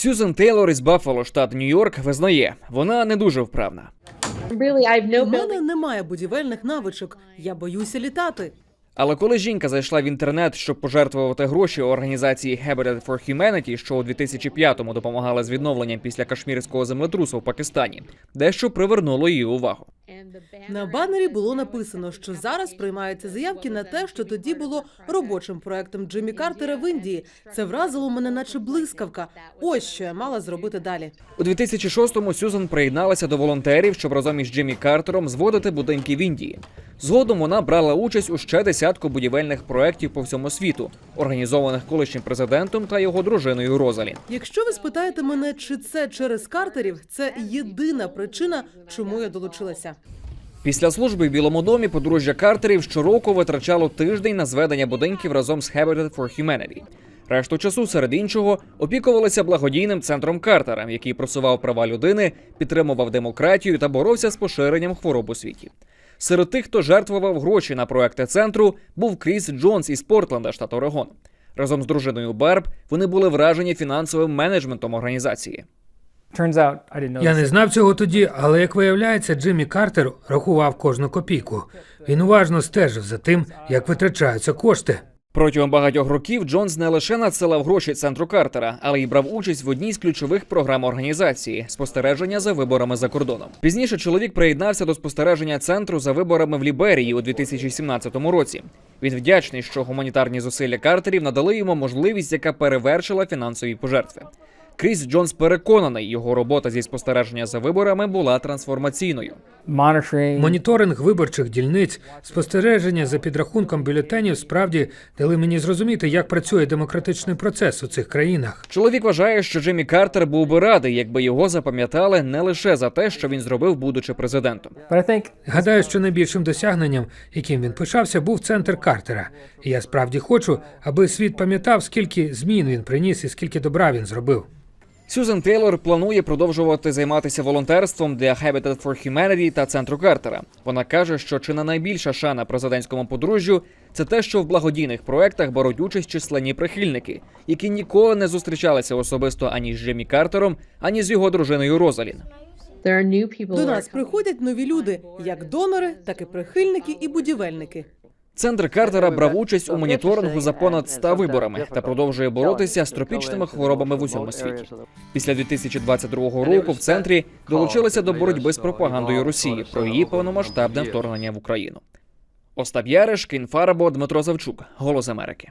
Сюзан Тейлор із Баффало, штат Нью-Йорк, визнає, вона не дуже вправна. У мене немає будівельних навичок. Я боюся літати. Але коли жінка зайшла в інтернет, щоб пожертвувати гроші організації Habitat for Humanity, що у 2005-му допомагала з відновленням після кашмірського землетрусу в Пакистані, дещо привернуло її увагу. На банері було написано, що зараз приймаються заявки на те, що тоді було робочим проектом Джиммі Картера в Індії. Це вразило мене, наче блискавка. Ось що я мала зробити далі. У 2006-му Сюзан приєдналася до волонтерів, щоб разом із Джиммі Картером зводити будинки в Індії. Згодом вона брала участь у ще десятку будівельних проєктів по всьому світу, організованих колишнім президентом та його дружиною Розалі. Якщо ви спитаєте мене, чи це через Картерів, це єдина причина, чому я долучилася. Після служби в Білому домі подружжя Картерів щороку витрачало тиждень на зведення будинків разом з Habitat for Humanity. Решту часу, серед іншого, опікувалися благодійним центром Картера, який просував права людини, підтримував демократію та боровся з поширенням хвороб у світі. Серед тих, хто жертвував гроші на проекти центру, був Кріс Джонс із Портленда, штат Орегон. Разом з дружиною Барб вони були вражені фінансовим менеджментом організації. Я не знав цього тоді, але як виявляється, Джиммі Картер рахував кожну копійку. Він уважно стежив за тим, як витрачаються кошти. Протягом багатьох років Джонс не лише надсилав гроші центру Картера, але й брав участь в одній з ключових програм організації спостереження за виборами за кордоном. Пізніше чоловік приєднався до спостереження центру за виборами в Ліберії у 2017 році. Він вдячний, що гуманітарні зусилля Картерів надали йому можливість, яка перевершила фінансові пожертви. Кріс Джонс переконаний, його робота зі спостереження за виборами була трансформаційною. Monitoring. Моніторинг виборчих дільниць, спостереження за підрахунком бюлетенів справді дали мені зрозуміти, як працює демократичний процес у цих країнах. Чоловік вважає, що Джиммі Картер був би радий, якби його запам'ятали не лише за те, що він зробив, будучи президентом. Гадаю, що найбільшим досягненням, яким він пишався, був центр Картера. І я справді хочу, аби світ пам'ятав, скільки змін він приніс і скільки добра він зробив. Сюзан Тейлор планує продовжувати займатися волонтерством для Habitat for Humanity та центру Картера. Вона каже, що чи не найбільша шана президентському подружжю це те, що в благодійних проектах беруть участь численні прихильники, які ніколи не зустрічалися особисто ані з Джиммі Картером, ані з його дружиною Розалін. До нас приходять нові люди, як донори, так і прихильники і будівельники. Центр Картера брав участь у моніторингу за понад 100 виборами та продовжує боротися з тропічними хворобами в усьому світі. Після 2022 року в центрі долучилися до боротьби з пропагандою Росії про її повномасштабне вторгнення в Україну. Остап Яриш, Кінфарабо, Дмитро Завчук, Голос Америки.